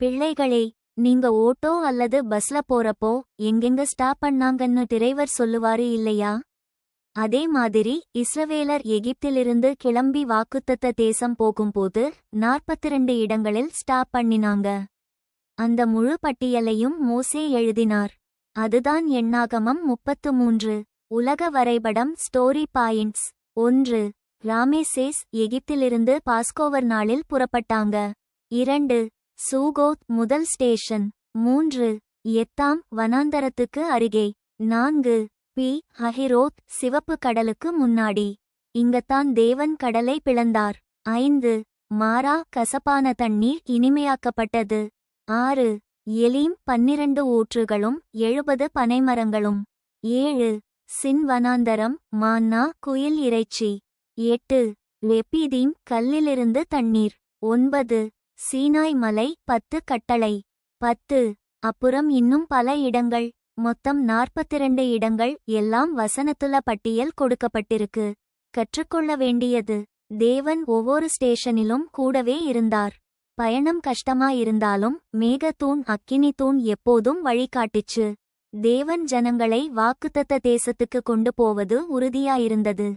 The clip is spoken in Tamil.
பிள்ளைகளே நீங்க ஓட்டோ அல்லது பஸ்ல போறப்போ எங்கெங்க ஸ்டாப் பண்ணாங்கன்னு டிரைவர் சொல்லுவாரு இல்லையா? அதே மாதிரி இஸ்ரவேலர் எகிப்திலிருந்து கிளம்பி வாக்குத்தத்த தேசம் போகும்போது 42 இடங்களில் ஸ்டாப் பண்ணினாங்க. அந்த முழு பட்டியலையும் மோசே எழுதினார். அதுதான் எண்ணாகமம் முப்பத்து மூன்று. உலக வரைபடம் ஸ்டோரி பாயிண்ட்ஸ் ஒன்று ராமேசேஸ் எகிப்திலிருந்து பாஸ்கோவர் நாளில் புறப்பட்டாங்க. இரண்டு சூகோத் முதல் ஸ்டேஷன். மூன்று. எத்தாம் வனாந்தரத்துக்கு அருகே. நான்கு. பி. ஹஹிரோத் சிவப்பு கடலுக்கு முன்னாடி. இங்கத்தான் தேவன் கடலை பிளந்தார். ஐந்து. மாரா கசப்பான தண்ணீர் இனிமையாக்கப்பட்டது. ஆறு. எலீம் பன்னிரண்டு ஊற்றுகளும் எழுபது பனைமரங்களும். ஏழு. சின் வனாந்தரம் மான்னா குயில் இறைச்சி. எட்டு. லெப்பீதீம் கல்லிலிருந்து தண்ணீர். ஒன்பது. சீனாய் மலை பத்து கட்டளை. பத்து. அப்புறம் இன்னும் பல இடங்கள். மொத்தம் 42 இடங்கள் எல்லாம் வசனத்துள்ள பட்டியல் கொடுக்கப்பட்டிருக்கு. கற்றுக்கொள்ள வேண்டியது. தேவன் ஒவ்வொரு ஸ்டேஷனிலும் கூடவே இருந்தார். பயணம் கஷ்டமா இருந்தாலும் மேகத்தூண் அக்கினி தூண் எப்போதும் வழிகாட்டிச்சு. தேவன் ஜனங்களை வாக்குத்தத்த தேசத்துக்கு கொண்டு போவது உறுதியாயிருந்தது.